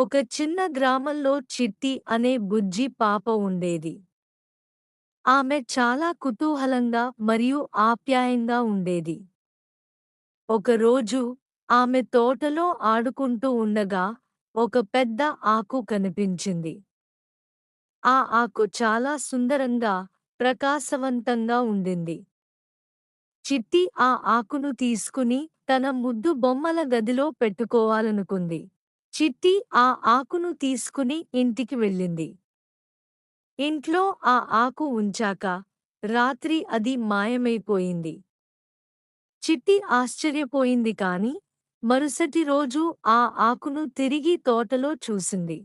ఒక చిన్న గ్రామంలో చిట్టి అనే బుజ్జి పాప ఉండేది. ఆమె చాలా కుతూహలంగా మరియు ఆప్యాయంగా ఉండేది. ఒకరోజు ఆమె తోటలో ఆడుకుంటూ ఉండగా ఒక పెద్ద ఆకు కనిపించింది. ఆ ఆకు చాలా సుందరంగా ప్రకాశవంతంగా ఉండింది. చిట్టి ఆ ఆకును తీసుకుని తన ముద్దు బొమ్మల గదిలో పెట్టుకోవాలనుకుంది. చిట్టి ఆ ఆకును తీసుకుని ఇంటికి వెళ్ళింది. ఇంట్లో ఆ ఆకు ఉంచాక రాత్రి అది మాయమైపోయింది. చిట్టి ఆశ్చర్యపోయింది కాని మరుసటి రోజు ఆ ఆకును తిరిగి తోటలో చూసింది.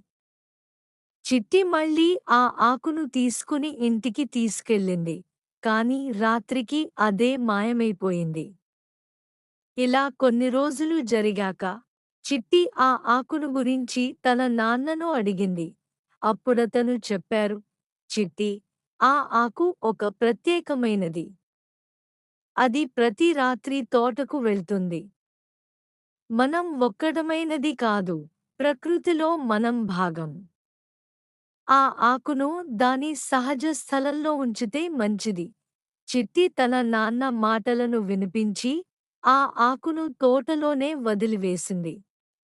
చిట్టి మళ్ళీ ఆ ఆకును తీసుకుని ఇంటికి తీసుకెళ్ళింది కాని రాత్రికి అదే మాయమైపోయింది. ఇలా కొన్ని రోజులు జరిగాక చిట్టి ఆ ఆకును గురించి తన నాన్నను అడిగింది. అప్పుడతను చెప్పారు చిట్టి ఆ ఆకు ఒక ప్రత్యేకమైనది. అది ప్రతి రాత్రి తోటకు వెళ్తుంది. మనం ఒక్కడమైనది కాదు ప్రకృతిలో మనం భాగం. ఆ ఆకును దాని సహజ స్థలంలో ఉంచితే మంచిది. చిట్టి తన నాన్న మాటలను వినిపించి ఆ ఆకును తోటలోనే వదిలివేసింది.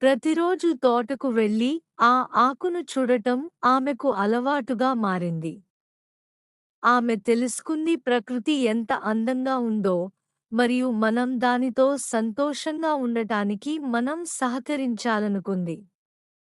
ప్రతిరోజు తోటకు వెళ్ళి ఆ ఆకును చూడటం ఆమెకు అలవాటుగా మారింది. ఆమె తెలుసుకుంది ప్రకృతి ఎంత అందంగా ఉందో మరియు మనం దానితో సంతోషంగా ఉండటానికి మనం సహకరించాలనుకుంది.